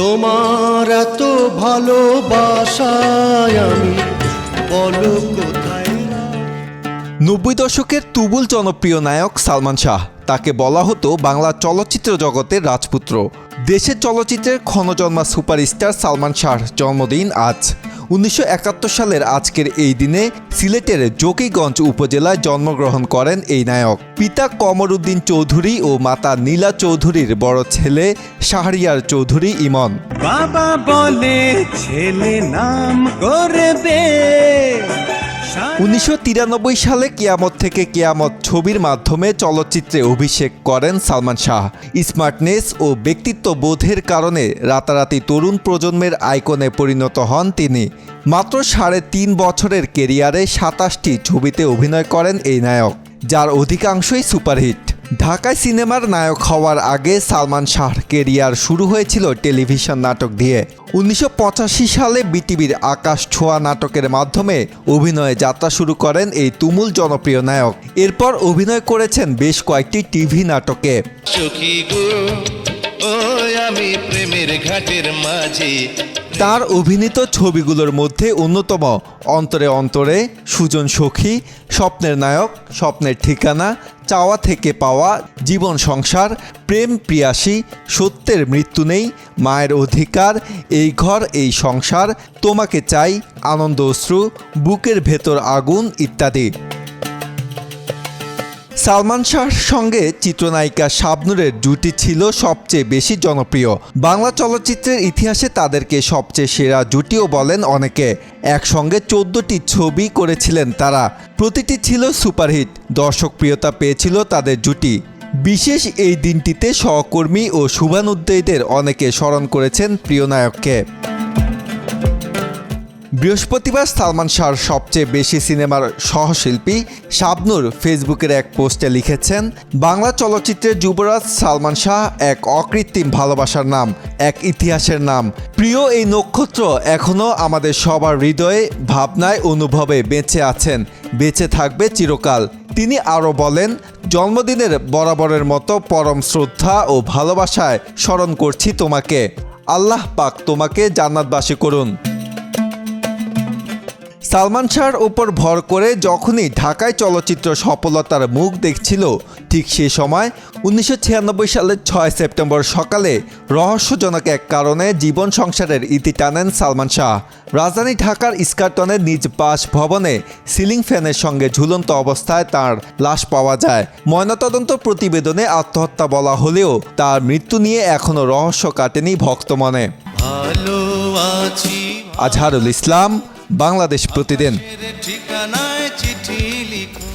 তোমার এত ভালোবাসায় আমি বলো কোথায় নব্বই দশকের তুবুল জনপ্রিয় নায়ক সালমান শাহ। তাকে বলা হতো বাংলা চলচ্চিত্র জগতের রাজপুত্র। দেশের চলচ্চিত্রের ক্ষণজন্মা সুপারস্টার সালমান শাহর জন্মদিন আজ। উনিশশো একাত্তর সালের আজকের এই দিনে সিলেটের জকিগঞ্জ উপজেলায় জন্মগ্রহণ করেন এই নায়ক। পিতা কমরউদ্দিন চৌধুরী ও মাতা নীলা চৌধুরীর বড় ছেলে শাহরিয়ার চৌধুরী ইমন। বাবা বলে, ছেলে নাম করবে। উনিশশো তিরানব্বই সালে কিয়ামত থেকে কিয়ামত ছবির মাধ্যমে চলচ্চিত্রে অভিষেক করেন সালমান শাহ। স্মার্টনেস ও ব্যক্তিত্ব বোধের কারণে রাতারাতি তরুণ প্রজন্মের আইকনে পরিণত হন তিনি। মাত্র সাড়ে তিন বছরের কেরিয়ারে সাতাশটি ছবিতে অভিনয় করেন এই নায়ক, যার অধিকাংশই সুপারহিট। ঢাকায় সিনেমার নায়ক হওয়ার আগে সালমান শাহর কেরিয়ার শুরু হয়েছিল টেলিভিশন নাটক দিয়ে। উনিশশো পঁচাশি সালে বিটিভির আকাশ ছোঁয়া নাটকের মাধ্যমে অভিনয়ে যাত্রা শুরু করেন এই তুমুল জনপ্রিয় নায়ক। এরপর অভিনয় করেছেন বেশ কয়েকটি টিভি নাটকে। আমি প্রেমের ঘাটের মাঝে তার অভিনীত ছবিগুলোর মধ্যে অন্যতম, অন্তরে অন্তরে, সুজন সখী, স্বপ্নের নায়ক, স্বপ্নের ঠিকানা, চাওয়া থেকে পাওয়া, জীবন সংসার, প্রেম প্রিয়াসী, সত্যের মৃত্যু নেই, মায়ের অধিকার, এই ঘর, এই সংসার, তোমাকে চাই, আনন্দ অশ্রু, বুকের ভেতর আগুন, ইত্যাদি। সালমান শাহর সঙ্গে চিত্রনায়িকা শাবনুরের জুটি ছিল সবচেয়ে বেশি জনপ্রিয়। বাংলা চলচ্চিত্রের ইতিহাসে তাদেরকে সবচেয়ে সেরা জুটিও বলেন অনেকে। একসঙ্গে চোদ্দটি ছবি করেছিলেন তারা। প্রতিটি ছিল সুপারহিট। দর্শকপ্রিয়তা পেয়েছিল তাদের জুটি। বিশেষ এই দিনটিতে সহকর্মী ও শুভানুদ্দয়ীদের অনেকে স্মরণ করেছেন প্রিয় নায়ককে। বৃহস্পতিবার সালমান শাহর সবচেয়ে বেশি সিনেমার সহশিল্পী শাবনুর ফেসবুকের এক পোস্টে লিখেছেন, বাংলা চলচ্চিত্রের যুবরাজ সালমান শাহ এক অকৃত্রিম ভালোবাসার নাম, এক ইতিহাসের নাম। প্রিয় এই নক্ষত্র এখনও আমাদের সবার হৃদয়ে, ভাবনায়, অনুভবে বেঁচে আছেন, বেঁচে থাকবে চিরকাল। তিনি আরও বলেন, জন্মদিনের বরাবরের মতো পরম শ্রদ্ধা ও ভালোবাসায় স্মরণ করছি তোমাকে। আল্লাহ পাক তোমাকে জান্নাতবাসী করুন। সালমান শাহর ওপর ভর করে যখনই ঢাকায় চলচ্চিত্র সফলতার মুখ দেখছিল ঠিক সে সময় উনিশশো ছিয়ানব্বই সালের ছয় সেপ্টেম্বর সকালে রহস্যজনক এক কারণে জীবন সংসারের ইতি টানেন সালমান শাহ। রাজধানী ঢাকার ইস্কারটনের নিজ বাস ভবনে সিলিং ফ্যানের সঙ্গে ঝুলন্ত অবস্থায় তার লাশ পাওয়া যায়। ময়নাতদন্ত প্রতিবেদনে আত্মহত্যা বলা হলেও তার মৃত্যু নিয়ে এখনও রহস্য কাটেনি ভক্ত মনে। ভালো আজহারুল ইসলাম বাংলাদেশ প্রতিদিন। ঠিকানায় চিঠি লিখো